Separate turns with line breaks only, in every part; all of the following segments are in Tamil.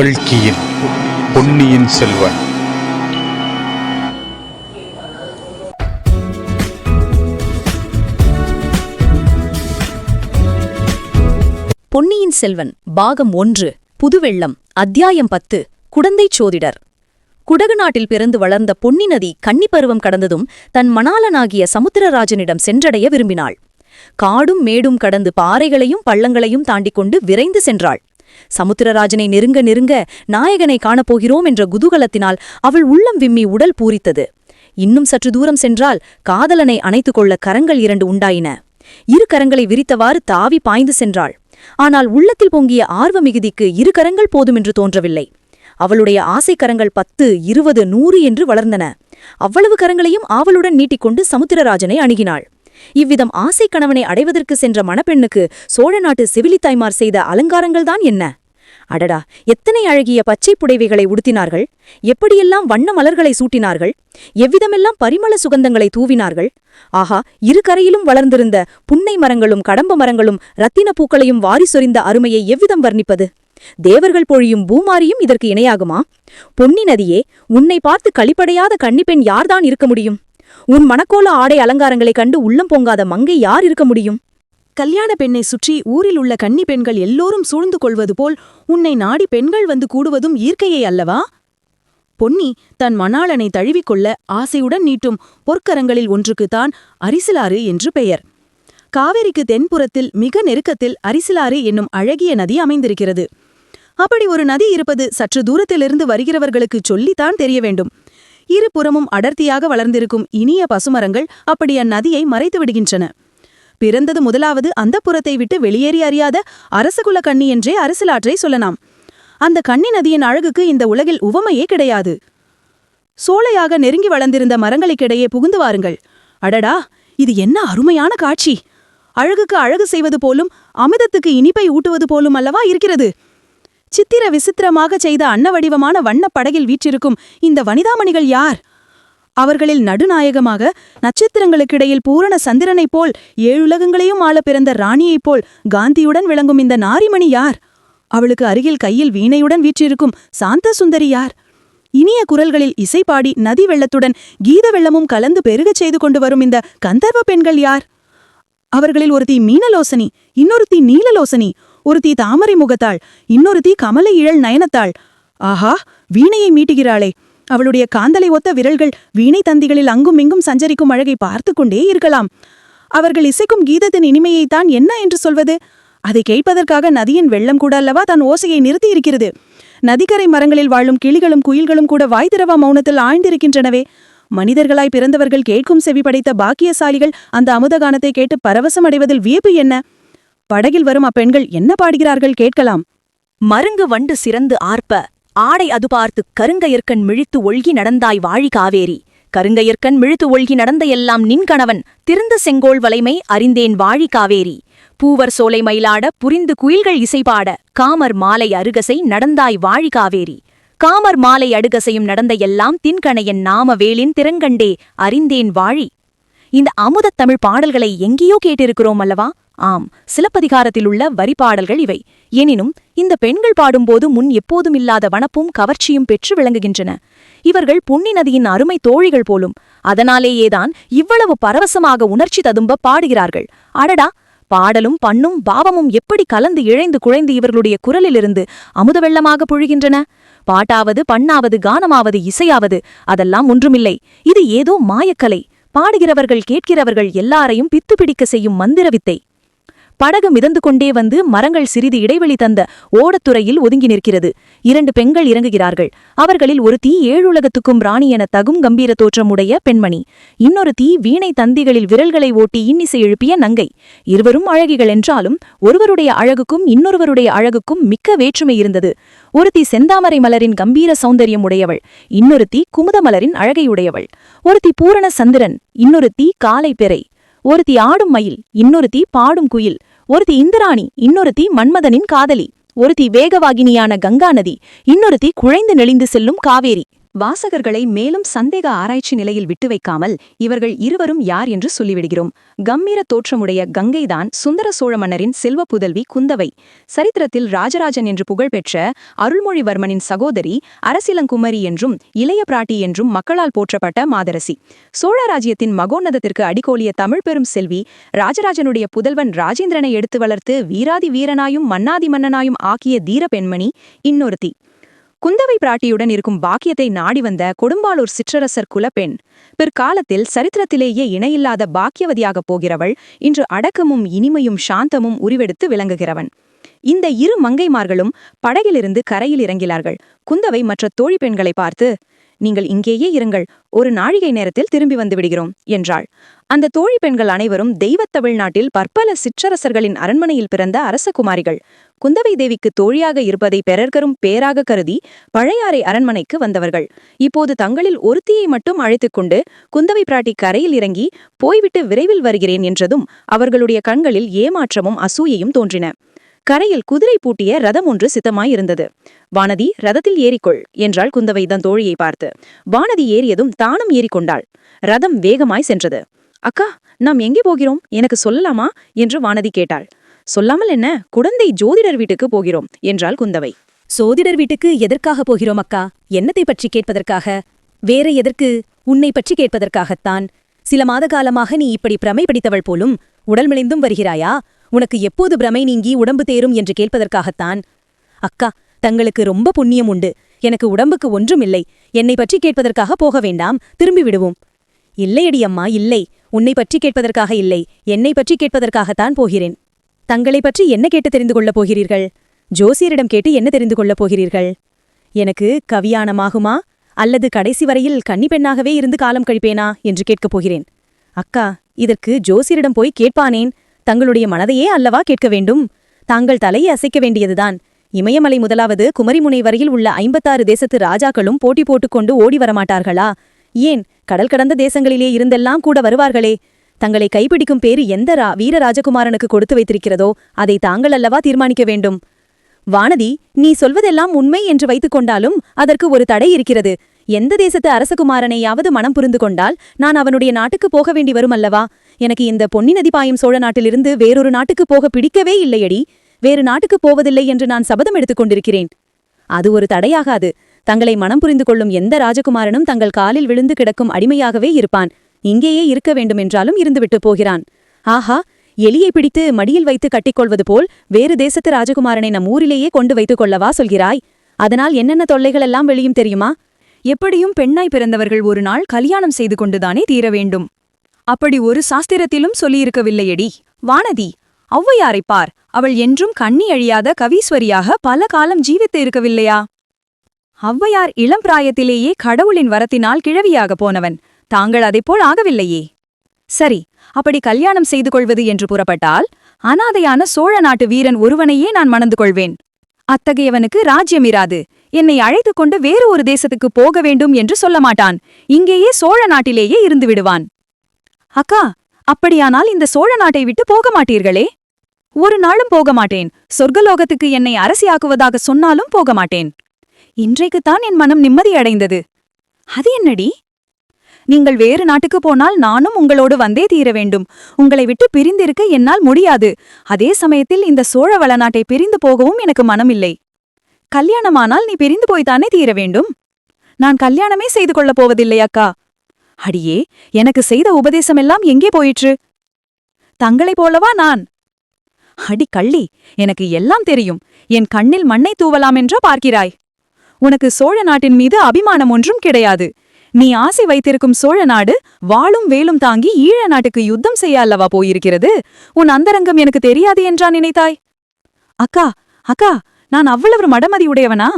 கல்கியின் பொன்னியின் செல்வன்.
பொன்னியின் செல்வன் பாகம் ஒன்று புதுவெள்ளம் அத்தியாயம் பத்து குடந்தைச் சோதிடர். குடகு நாட்டில் பிறந்து வளர்ந்த பொன்னி நதி கன்னிப்பருவம் கடந்ததும் தன் மணாலனாகிய சமுத்திரராஜனிடம் சென்றடைய விரும்பினாள். காடும் மேடும் கடந்து பாறைகளையும் பள்ளங்களையும் தாண்டிக் கொண்டு விரைந்து சென்றாள். சமுத்திரராஜனை நெருங்க நெருங்க நாயகனை காணப்போகிறோம் என்ற குதூகலத்தினால் அவள் உள்ளம் விம்மி உடல் பூரித்தது. இன்னும் சற்று தூரம் சென்றால் காதலனை அணைத்துக் கொள்ள கரங்கள் இரண்டு உண்டாயின. இரு கரங்களை விரித்தவாறு தாவி பாய்ந்து சென்றாள். ஆனால் உள்ளத்தில் பொங்கிய ஆர்வ மிகுதிக்கு இரு கரங்கள் போதுமென்று தோன்றவில்லை. அவளுடைய ஆசை கரங்கள் பத்து இருபது நூறு என்று வளர்ந்தன. அவ்வளவு கரங்களையும் ஆவலுடன் நீட்டிக்கொண்டு சமுத்திரராஜனை அணுகினாள். இவ்விதம் ஆசை கணவனை அடைவதற்கு சென்ற மணப்பெண்ணுக்கு சோழ நாட்டு செவிலித்தாய்மார் செய்த அலங்காரங்கள்தான் என்ன? அடடா எத்தனை அழகிய பச்சை புடைவைகளை உடுத்தினார்கள்? எப்படியெல்லாம் வண்ண மலர்களை சூட்டினார்கள்? எவ்விதமெல்லாம் பரிமள சுகந்தங்களை தூவினார்கள்? ஆஹா இரு கரையிலும் வளர்ந்திருந்த புன்னை மரங்களும் கடம்ப மரங்களும் ரத்தின பூக்களையும் வாரி சொரிந்த அருமையை எவ்விதம் வர்ணிப்பது? தேவர்கள் பொழியும் பூமாரியும் இதற்கு இணையாகுமா? பொன்னி நதியே உன்னை பார்த்து களிப்படையாத கன்னிப்பெண் யார்தான் இருக்க முடியும்? உன் மணக்கோல ஆடை அலங்காரங்களைக் கண்டு உள்ளம் பொங்காத மங்கை யார் இருக்க முடியும்?
கல்யாண பெண்ணை சுற்றி ஊரில் உள்ள கன்னி பெண்கள் எல்லோரும் சூழ்ந்து கொள்வது போல் உன்னை நாடி பெண்கள் வந்து கூடுவதும் ஈர்க்கையே அல்லவா? பொன்னி தன் மணாளனை தழுவிக்கொள்ள ஆசையுடன் நீட்டும் பொற்கரங்களில் ஒன்றுக்குத்தான் அரிசிலாறு என்று பெயர். காவேரிக்கு தென்புறத்தில் மிக நெருக்கத்தில் அரிசிலாறு என்னும் அழகிய நதி அமைந்திருக்கிறது. அப்படி ஒரு நதி இருப்பது சற்று தூரத்திலிருந்து வருகிறவர்களுக்கு சொல்லித்தான் தெரிய வேண்டும். இருபுறமும் அடர்த்தியாக வளர்ந்திருக்கும் இனிய பசுமரங்கள் அப்படி அந்நதியை மறைத்து விடுகின்றன. பிறந்தது முதலாவது அந்த புறத்தை விட்டு வெளியேறி அறியாத அரசகுல கண்ணி என்றே அரசியலாற்றை சொல்லலாம். அந்த கண்ணி நதியின் அழகுக்கு இந்த உலகில் உவமையே கிடையாது. சோலையாக நெருங்கி வளர்ந்திருந்த மரங்களுக்கிடையே புகுந்து வாருங்கள். அடடா இது என்ன அருமையான காட்சி! அழகுக்கு அழகு செய்வது போலும் அமிர்தத்துக்கு இனிப்பை ஊட்டுவது போலும் அல்லவா இருக்கிறது? சித்திர விசித்திரமாகச் செய்த அன்னவடிவமான வண்ணப் படகில் வீற்றிருக்கும் இந்த வனிதாமணிகள் யார்? அவர்களில் நடுநாயகமாக நட்சத்திரங்களுக்கிடையில் பூரண சந்திரனைப் போல் ஏழுலகங்களையும் ஆள பிறந்த ராணியைப் போல் காந்தியுடன் விளங்கும் இந்த நாரிமணி யார்? அவளுக்கு அருகில் கையில் வீணையுடன் வீற்றிருக்கும் சாந்த சுந்தரி யார்? இனிய குரல்களில் இசைப்பாடி நதி வெள்ளத்துடன் கீத வெள்ளமும் கலந்து பெருகச் செய்து கொண்டு வரும் இந்த கந்தர்வ பெண்கள் யார்? அவர்களில் ஒருத்தி மீனலோசனி இன்னொருத்தி நீலலோசனி. ஒருத்தி தாமரை முகத்தாள் இன்னொருத்தி கமலை இழல் நயனத்தாள். ஆஹா வீணையை மீட்டுகிறாளே. அவளுடைய காந்தலை ஒத்த விரல்கள் வீணை தந்திகளில் அங்கும் இங்கும் சஞ்சரிக்கும் அழகை பார்த்து கொண்டே இருக்கலாம். அவர்கள் இசைக்கும் கீதத்தின் இனிமையைத்தான் என்ன என்று சொல்வது? அதை கேட்பதற்காக நதியின் வெள்ளம் கூட அல்லவா தன் ஓசையை நிறுத்தி இருக்கிறது நதிக்கரை மரங்களில் வாழும் கிளிகளும் குயில்களும் கூட வாய் திரவா மௌனத்தில் ஆழ்ந்திருக்கின்றனவே. மனிதர்களாய் பிறந்தவர்கள் கேட்கும் செவி படைத்த பாக்கியசாலிகள் அந்த அமுதகானத்தை கேட்டு பரவசம் அடைவதில் வியப்பு என்ன? படகில் வரும் அப்பெண்கள் என்ன பாடுகிறார்கள் கேட்கலாம்.
மருங்கு வண்டு சிறந்து ஆர்ப்ப ஆடை அது பார்த்து கருங்கையற்கண் மிழித்து ஒழ்கி நடந்தாய் வாழி காவேரி. கருங்கையற்கண் மிழுத்து ஒழ்கி நடந்த எல்லாம் நின் கணவன் திருந்த செங்கோல் வலைமை அறிந்தேன் வாழி காவேரி. பூவர் சோலை மயிலாட புரிந்து குயில்கள் இசைபாட காமர் மாலை அருகசை நடந்தாய் வாழி காவேரி. காமர் மாலை அடுகசையும் நடந்த எல்லாம் தின்கணையன் நாம வேலின் திறங்கண்டே அறிந்தேன் வாழி இந்த அமுதத் தமிழ் பாடல்களை எங்கேயோ கேட்டிருக்கிறோம் அல்லவா? ஆம் சிலப்பதிகாரத்தில் உள்ள வரி பாடல்கள் இவை. எனினும் இந்த பெண்கள் பாடும்போது முன் எப்போதும் இல்லாத வனப்பும் கவர்ச்சியும் பெற்று விளங்குகின்றன. இவர்கள் புன்னி நதியின் அருமை தோழிகள் போலும் அதனாலேயேதான் இவ்வளவு பரவசமாக உணர்ச்சி ததும்ப பாடுகிறார்கள். அடடா! பாடலும் பண்ணும் பாவமும் எப்படி கலந்து இழைந்து குழைந்து இவர்களுடைய குரலிலிருந்து அமுத வெள்ளமாக பொழிகின்றன? பாட்டாவது பண்ணாவது கானமாவது இசையாவது அதெல்லாம் ஒன்றுமில்லை. இது ஏதோ மாயக்கலை. பாடுகிறவர்கள் கேட்கிறவர்கள் எல்லாரையும் பித்து பிடிக்க செய்யும் மந்திர வித்தை. படகு மிதந்து கொண்டே வந்து மரங்கள் சிறிது இடைவெளி தந்த ஓடத்துறையில் ஒதுங்கி நிற்கிறது. இரண்டு பெண்கள் இறங்குகிறார்கள். அவர்களில் ஒரு தீ ஏழுலகத்துக்கும் ராணி என தகும் கம்பீர தோற்றமுடைய பெண்மணி. இன்னொரு தீ வீணை தந்திகளில் விரல்களை ஓட்டி இன்னிசை எழுப்பிய நங்கை. இருவரும் அழகிகள் என்றாலும் ஒருவருடைய அழகுக்கும் இன்னொருவருடைய அழகுக்கும் மிக்க வேற்றுமை இருந்தது. ஒருத்தி செந்தாமரை மலரின் கம்பீர சௌந்தரியம் உடையவள் இன்னொருத்தி குமுத மலரின் அழகையுடையவள் ஒருத்தி பூரண சந்திரன் இன்னொருத்தி காலை பெறை. ஒருத்தி ஆடும் மயில் இன்னொருத்தி பாடும் குயில். ஒருத்தி இந்திராணி இன்னொருத்தி மன்மதனின் காதலி. ஒருத்தி வேகவாகினியான கங்கா நதி இன்னொருத்தி குழைந்து நெளிந்து செல்லும் காவேரி. வாசகர்களை மேலும் சந்தேக ஆராய்ச்சி நிலையில் விட்டு வைக்காமல் இவர்கள் இருவரும் யார் என்று சொல்லிவிடுகிறோம். கம்பீர தோற்றமுடைய கங்கைதான் சுந்தர சோழ மன்னரின் செல்வ புதல்வி குந்தவை. சரித்திரத்தில் ராஜராஜன் என்று புகழ்பெற்ற அருள்மொழிவர்மனின் சகோதரி அரசிலங்குமரி என்றும் இளைய பிராட்டி என்றும் மக்களால் போற்றப்பட்ட மாதரசி. சோழ ராஜ்யத்தின் மகோன்னதத்திற்கு அடிக்கோலிய தமிழ் பெரும் செல்வி ராஜராஜனுடைய புதல்வன் ராஜேந்திரனை எடுத்து வளர்த்து வீராதி வீரனாயும் மன்னாதி மன்னனாயும் ஆக்கிய தீர பெண்மணி இன்னொருத்தி. குந்தவை பிராட்டியுடன் இருக்கும் பாக்கியத்தை நாடி வந்த கொடும்பாளூர் சிற்றரசர் குலப்பெண் பிற்காலத்தில் சரித்திரத்திலேயே இணையில்லாத பாக்கியவதியாகப் போகிறவள் இன்று அடக்கமும் இனிமையும் சாந்தமும் உருவெடுத்து விளங்குகிறவன். இந்த இரு மங்கைமார்களும் படகிலிருந்து கரையில் இறங்கினார்கள். குந்தவை மற்ற தோழி பெண்களை பார்த்து நீங்கள் இங்கேயே இருங்கள் ஒரு நாழிகை நேரத்தில் திரும்பி வந்து விடுகிறோம் என்றாள். அந்த தோழி பெண்கள் அனைவரும் தெய்வத் தமிழ்நாட்டில் பற்பல சிற்றரசர்களின் அரண்மனையில் பிறந்த அரசகுமாரிகள் குந்தவை தேவிக்கு தோழியாக இருப்பதை பெறர்கரும் பேராக கருதி பழையாறை அரண்மனைக்கு வந்தவர்கள். இப்போது தங்களில் ஒருத்தியை மட்டும் அழைத்துக் கொண்டு குந்தவை பிராட்டி கரையில் இறங்கி போய்விட்டு விரைவில் வருகிறேன் என்றதும் அவர்களுடைய கண்களில் ஏமாற்றமும் அசூயையும் தோன்றின. கரையில் குதிரை பூட்டிய ரதம் ஒன்று சித்தமாயிருந்தது. வானதி ரதத்தில் ஏறிக்கொள் என்றாள் குந்தவை தன் தோழியை பார்த்து. வானதி ஏறியதும் தானும் ஏறிக்கொண்டாள். ரதம் வேகமாய் சென்றது. அக்கா நாம் எங்கே போகிறோம்? எனக்கு சொல்லலாமா? என்று வானதி கேட்டாள். சொல்லாமல் என்ன? குழந்தை ஜோதிடர் வீட்டுக்கு போகிறோம் என்றாள் குந்தவை.
சோதிடர் வீட்டுக்கு எதற்காக போகிறோம் அக்கா? என்னத்தை பற்றி கேட்பதற்காக? வேற எதற்கு? உன்னை பற்றி கேட்பதற்காகத்தான். சில மாத காலமாக நீ இப்படி பிரமை பிடித்தவள் போலும் உடல் மெலிந்தும் வருகிறாயா? உனக்கு எப்போது பிரமை நீங்கி உடம்பு தேரும் என்று கேட்பதற்காகத்தான்? அக்கா தங்களுக்கு ரொம்ப புண்ணியம் உண்டு. எனக்கு உடம்புக்கு ஒன்றும் இல்லை என்னை பற்றி கேட்பதற்காக போக வேண்டாம். திரும்பி விடுவோம். இல்லையடி அம்மா இல்லை. உன்னை பற்றி கேட்பதற்காக இல்லை. என்னை பற்றி கேட்பதற்காகத்தான் போகிறேன். தங்களை பற்றி என்ன கேட்டு தெரிந்து கொள்ளப் போகிறீர்கள்? ஜோசியரிடம் கேட்டு என்ன தெரிந்து கொள்ளப் போகிறீர்கள்? எனக்கு கவியானமாகுமா? அல்லது கடைசி வரையில் கன்னிப்பெண்ணாகவே இருந்து காலம் கழிப்பேனா? என்று கேட்கப் போகிறேன். அக்கா இதற்கு ஜோசியரிடம் போய் கேட்பானேன்? தங்களுடைய மனதையே அல்லவா கேட்க வேண்டும்? தாங்கள் தலையை அசைக்க வேண்டியதுதான். இமயமலை முதலாவது குமரிமுனை வரையில் உள்ள ஐம்பத்தாறு தேசத்து ராஜாக்களும் போட்டி போட்டுக்கொண்டு ஓடி வரமாட்டார்களா? ஏன்? கடல் கடந்த தேசங்களிலே இருந்தெல்லாம் கூட வருவார்களே. தங்களை கைப்பிடிக்கும் பேரு எந்த ரா வீர ராஜகுமாரனுக்கு கொடுத்து வைத்திருக்கிறதோ அதை தாங்கள் அல்லவா தீர்மானிக்க வேண்டும்? வானதி நீ சொல்வதெல்லாம் உண்மை என்று வைத்துக் கொண்டாலும் அதற்கு ஒரு தடை இருக்கிறது. எந்த தேசத்து அரசகுமாரனையாவது மனம் புரிந்து கொண்டால் நான் அவனுடைய நாட்டுக்கு போக வேண்டி வரும் அல்லவா எனக்கு இந்த பொன்னி நதி பாயும் சோழ நாட்டிலிருந்து வேறொரு நாட்டுக்கு போக பிடிக்கவே இல்லையடி. வேறு நாட்டுக்கு போவதில்லை என்று நான் சபதம் எடுத்துக் கொண்டிருக்கிறேன். அது ஒரு தடையாகாது. தங்களை மனம் புரிந்து கொள்ளும் எந்த ராஜகுமாரனும் தங்கள் காலில் விழுந்து கிடக்கும் அடிமையாகவே இருப்பான். இங்கேயே இருக்க வேண்டுமென்றாலும் இருந்துவிட்டு போகிறான். ஆஹா! எலியை பிடித்து மடியில் வைத்து கட்டிக்கொள்வது போல் வேறு தேசத்து ராஜகுமாரனை நம் ஊரிலேயே கொண்டு வைத்துக் கொள்ளவா சொல்கிறாய்? அதனால் என்னென்ன தொல்லைகள் எல்லாம் வெளியும் தெரியுமா?
எப்படியும் பெண்ணாய் பிறந்தவர்கள் ஒரு நாள் கல்யாணம் செய்து கொண்டுதானே தீர வேண்டும். அப்படி ஒரு சாஸ்திரத்திலும் சொல்லியிருக்கவில்லையடி. வானதி ஔவையாரைப் பார் அவள் என்றும் கண்ணி அழியாத கவீஸ்வரியாக பல காலம் ஜீவித்து இருக்கவில்லையா? ஔவையார் இளம் பிராயத்திலேயே கடவுளின் வரத்தினால் கிழவியாகப் போனவன் தாங்கள் அதைப்போல் ஆகவில்லையே. சரி அப்படி கல்யாணம் செய்து கொள்வது என்று புறப்பட்டால் அனாதையான சோழ நாட்டு வீரன் ஒருவனையே நான் மணந்து கொள்வேன். அத்தகையவனுக்கு ராஜ்யம் இராது என்னை அழைத்துக் கொண்டு வேறு ஒரு தேசத்துக்கு போக வேண்டும் என்று சொல்ல மாட்டான் இங்கேயே சோழ நாட்டிலேயே இருந்து விடுவான். அக்கா அப்படியானால் இந்த சோழ நாட்டை விட்டு போக மாட்டீர்களே? ஒரு நாளும் போக மாட்டேன். சொர்க்கலோகத்துக்கு என்னை அரசியாக்குவதாக சொன்னாலும் போக மாட்டேன். இன்றைக்குத்தான் என் மனம் நிம்மதியடைந்தது அது என்னடி? நீங்கள் வேறு நாட்டுக்கு போனால் நானும் உங்களோடு வந்தே தீர வேண்டும். உங்களை விட்டு பிரிந்திருக்க என்னால் முடியாது. அதே சமயத்தில் இந்த சோழ வளநாட்டை பிரிந்து போகவும் எனக்கு மனமில்லை. கல்யாணமானால் நீ பிரிந்து போய்த்தானே தீர வேண்டும்? நான் கல்யாணமே செய்து கொள்ளப் போவதில்லை அக்கா. அடியே எனக்கு செய்த உபதேசமெல்லாம் எங்கே போயிற்று? தங்களைப் போலவா நான்? அடி கள்ளி எனக்கு எல்லாம் தெரியும். என் கண்ணில் மண்ணை தூவலாம் என்றோ பார்க்கிறாய். உனக்கு சோழ நாட்டின் மீது அபிமானம் ஒன்றும் கிடையாது. நீ ஆசை வைத்திருக்கும் சோழ நாடு வாளும் வேலும் தாங்கி ஈழ நாட்டுக்கு யுத்தம் செய்ய அல்லவா போயிருக்கிறது? உன் அந்தரங்கம் எனக்கு தெரியாது என்றா நினைத்தாய்? அக்கா அக்கா நான் அவ்வளவு மடமதியுடையவனா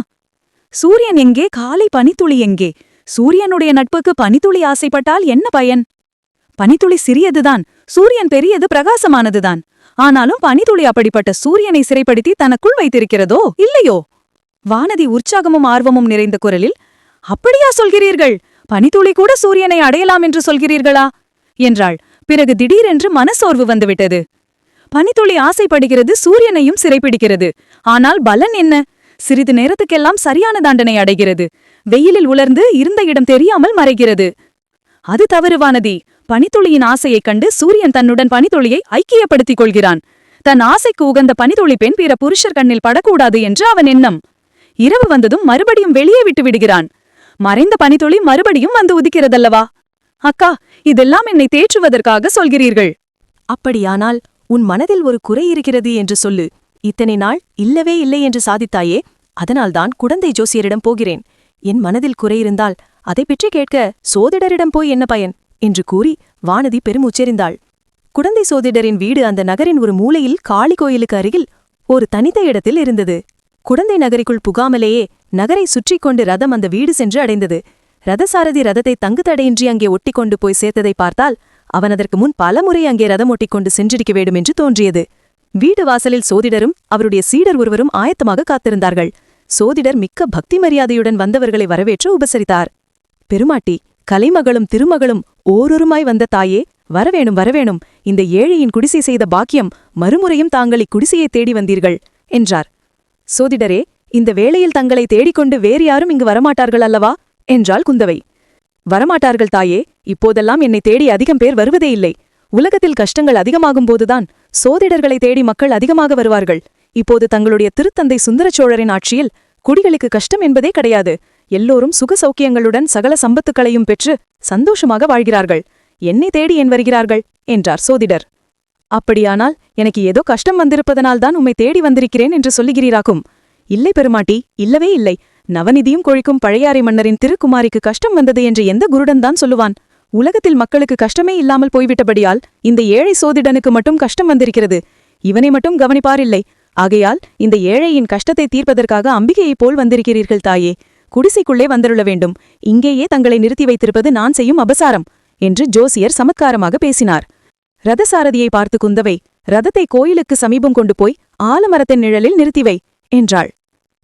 சூரியன் எங்கே காலை பனித்துளி எங்கே? சூரியனுடைய நட்புக்கு பனித்துளி ஆசைப்பட்டால் என்ன பயன்? பனித்துளி சிறியதுதான் சூரியன் பெரியது பிரகாசமானதுதான். ஆனாலும் பனித்துளி அப்படிப்பட்ட சூரியனை சிறைப்படுத்தி தனக்குள் வைத்திருக்கிறதோ இல்லையோ? வானதி உற்சாகமும் ஆர்வமும் நிறைந்த குரலில் அப்படியா சொல்கிறீர்கள்? பனித்துளி கூட சூரியனை அடையலாம் என்று சொல்கிறீர்களா? என்றாள். பிறகு திடீரென்று மனசோர்வு வந்துவிட்டது. பனித்துளி ஆசைப்படுகிறது சூரியனையும் சிறைப்பிடிக்கிறது. ஆனால் பலன் என்ன?
சிறிது நேரத்துக்கெல்லாம் சரியான தண்டனை அடைகிறது. வெயிலில் உலர்ந்து இருந்த இடம் தெரியாமல் மறைகிறது. அது தவறு வானதி பனித்துளியின் ஆசையைக் கண்டு சூரியன் தன்னுடன் பனித்துளியை ஐக்கியப்படுத்திக் கொள்கிறான். தன் ஆசைக்கு உகந்த பனித்துளி பெண் பிற புருஷர் கண்ணில் படக்கூடாது என்று அவன் எண்ணம். இரவு வந்ததும் மறுபடியும் வெளியே விட்டு விடுகிறான். மறைந்த பனித்துளி மறுபடியும் வந்து உதிக்கிறதல்லவா? அக்கா இதெல்லாம் என்னை தேற்றுவதற்காக சொல்கிறீர்கள்.
அப்படியானால் உன் மனதில் ஒரு குறை இருக்கிறது என்று சொல்லு. இத்தனை நாள் இல்லவே இல்லை என்று சாதித்தாயே அதனால்தான் குடந்தை ஜோசியரிடம் போகிறேன். என் மனதில் குறையிருந்தால் அதை பற்றி கேட்க சோதிடரிடம் போய் என்ன பயன்? என்று கூறி வானதி பெருமூச்செறிந்தாள். குடந்தை சோதிடரின் வீடு அந்த நகரின் ஒரு மூலையில் காளி கோயிலுக்கு அருகில் ஒரு தனித்த இடத்தில் இருந்தது. குடந்தை நகரிக்குள் புகாமலேயே நகரை சுற்றிக் கொண்டு ரதம் அந்த வீடு சென்று அடைந்தது. ரதசாரதி ரதத்தை தங்கு தடையின்றி அங்கே ஒட்டிக் கொண்டு போய் சேர்த்ததை பார்த்தால் அவன் அதற்கு முன் பலமுறை அங்கே ரதம் ஒட்டிக்கொண்டு சென்றிருக்க வேண்டும் என்று தோன்றியது. வீடு வாசலில் சோதிடரும் அவருடைய சீடர் ஒருவரும் ஆயத்தமாக காத்திருந்தார்கள். சோதிடர் மிக்க பக்தி மரியாதையுடன் வந்தவர்களை வரவேற்று உபசரித்தார். பெருமாட்டி கலைமகளும் திருமகளும் ஓரொருமாய் வந்த தாயே வரவேணும் வரவேணும். இந்த ஏழையின் குடிசை செய்த பாக்கியம் மறுமுறையும் தாங்கள் இக்குடிசையை தேடி வந்தீர்கள் என்றார். சோதிடரே இந்த வேளையில் தங்களை தேடிக்கொண்டு வேறு யாரும் இங்கு வரமாட்டார்கள் அல்லவா? என்றாள் குந்தவை. வரமாட்டார்கள் தாயே இப்போதெல்லாம் என்னை தேடி அதிகம் பேர் வருவதே இல்லை. உலகத்தில் கஷ்டங்கள் அதிகமாகும் போதுதான் சோதிடர்களை தேடி மக்கள் அதிகமாக வருவார்கள். இப்போது தங்களுடைய திருத்தந்தை சுந்தரச் சோழரின் ஆட்சியில் குடிகளுக்கு கஷ்டம் என்பதே கிடையாது. எல்லோரும் சுக சௌக்கியங்களுடன் சகல சம்பத்துக்களையும் பெற்று சந்தோஷமாக வாழ்கிறார்கள். என்னை தேடி என் வருகிறார்கள்? என்றார் சோதிடர். அப்படியானால் எனக்கு ஏதோ கஷ்டம் வந்திருப்பதனால்தான் உம்மை தேடி வந்திருக்கிறேன் என்று சொல்லுகிறீராக்கும் இல்லை பெருமாட்டி இல்லவே இல்லை. நவநிதியும் கொழிக்கும் பழையாறை மன்னரின் திருக்குமாரிக்கு கஷ்டம் வந்தது என்று எந்த குருடன் தான் சொல்லுவான்? உலகத்தில் மக்களுக்கு கஷ்டமே இல்லாமல் போய்விட்டபடியால் இந்த ஏழை சோதிடனுக்கு மட்டும் கஷ்டம் வந்திருக்கிறது. இவனை மட்டும் கவனிப்பாரில்லை. ஆகையால் இந்த ஏழையின் கஷ்டத்தை தீர்ப்பதற்காக அம்பிகையைப் போல் வந்திருக்கிறீர்கள் தாயே. குடிசைக்குள்ளே வந்தருள வேண்டும். இங்கேயே தங்களை நிறுத்தி வைத்திருப்பது நான் செய்யும் அபசாரம் என்று ஜோசியர் சமத்காரமாக பேசினார். ரதசாரதியை பார்த்து குந்தவை ரதத்தை கோயிலுக்கு சமீபம் கொண்டு போய் ஆலமரத்தின் நிழலில் நிறுத்திவை என்றாள்.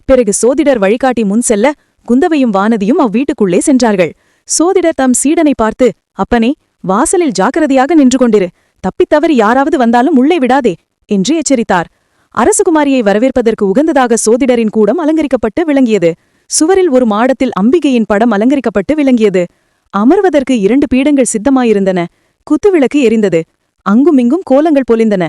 பிறகு சோதிடர் வழிகாட்டி முன் செல்ல குந்தவையும் வானதியும் அவ்வீட்டுக்குள்ளே சென்றார்கள். சோதிடர் தம் சீடனை பார்த்து அப்பனே வாசலில் ஜாக்கிரதையாக நின்று கொண்டிரு தப்பித்தவறி யாராவது வந்தாலும் உள்ளே விடாதே என்று எச்சரித்தார். அரசகுமாரியை வரவேற்பதற்கு உகந்ததாக சோதிடரின் கூடம் அலங்கரிக்கப்பட்டு விளங்கியது. சுவரில் ஒரு மாடத்தில் அம்பிகையின் படம் அலங்கரிக்கப்பட்டு விளங்கியது. அமர்வதற்கு இரண்டு பீடங்கள் சித்தமாயிருந்தன. குத்துவிளக்கு எரிந்தது. அங்குமிங்கும் கோலங்கள் பொலிந்தன.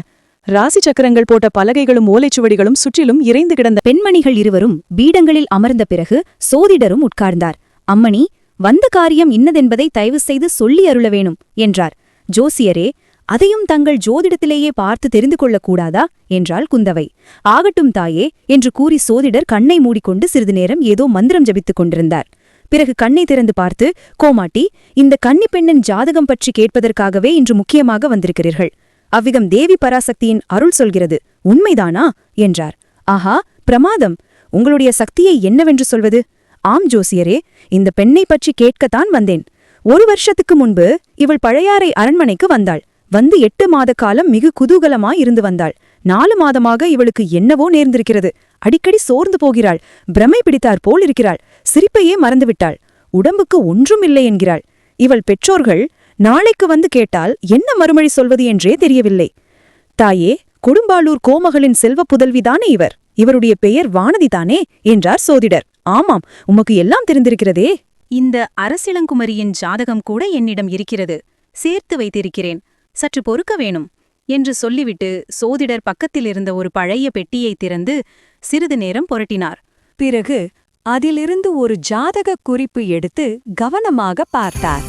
ராசி சக்கரங்கள் போட்ட பலகைகளும் ஓலைச்சுவடிகளும் சுற்றிலும் இறைந்து கிடந்த
பெண்மணிகள் இருவரும் பீடங்களில் அமர்ந்த பிறகு சோதிடரும் உட்கார்ந்தார். அம்மணி வந்த காரியம் இன்னதென்பதை தயவு செய்து சொல்லி அருள வேணும் என்றார். ஜோசியரே அதையும் தங்கள் ஜோதிடத்திலேயே பார்த்து தெரிந்து கொள்ளக்கூடாதா என்றாள் குந்தவை. ஆகட்டும் தாயே என்று கூறி சோதிடர் கண்ணை மூடிக்கொண்டு சிறிது நேரம் ஏதோ மந்திரம் ஜபித்துக் கொண்டிருந்தார். பிறகு கண்ணை திறந்து பார்த்து கோமாட்டி இந்த கன்னிப்பெண்ணின் ஜாதகம் பற்றி கேட்பதற்காகவே இன்று முக்கியமாக வந்திருக்கிறீர்கள். அவ்விதம் தேவி பராசக்தியின் அருள் சொல்கிறது. உண்மைதானா? என்றார். ஆஹா பிரமாதம். உங்களுடைய சக்தியை என்னவென்று சொல்வது? ஆம் ஜோசியரே இந்த பெண்ணை பற்றி கேட்கத்தான் வந்தேன். ஒரு வருஷத்துக்கு முன்பு இவள் பழையாறை அரண்மனைக்கு வந்தாள். வந்து எட்டு மாத காலம் மிகு குதூகலமாய் இருந்து வந்தாள். நாலு மாதமாக இவளுக்கு என்னவோ நேர்ந்திருக்கிறது. அடிக்கடி சோர்ந்து போகிறாள். பிரமை பிடித்தார் போல் இருக்கிறாள். சிரிப்பையே மறந்துவிட்டாள். உடம்புக்கு ஒன்றும் இல்லை என்கிறாள். இவள் பெற்றோர்கள் நாளைக்கு வந்து கேட்டால் என்ன மறுமொழி சொல்வது என்றே தெரியவில்லை. தாயே கொடும்பாளூர் கோமகளின் செல்வ புதல்விதானே இவர்? இவருடைய பெயர் வானதிதானே என்றார் சோதிடர். ஆமாம் உமக்கு எல்லாம் தெரிந்திருக்கிறதே.
இந்த அரசிளங்குமரியின் ஜாதகம் கூட என்னிடம் இருக்கிறது. சேர்த்து வைத்திருக்கிறேன். சற்று பொறுக்க வேணும் என்று சொல்லிவிட்டு சோதிடர் பக்கத்தில் இருந்த ஒரு பழைய பெட்டியை திறந்து சிறிது நேரம் புரட்டினார்.
பிறகு அதிலிருந்து ஒரு ஜாதக குறிப்பு எடுத்து கவனமாக பார்த்தார்.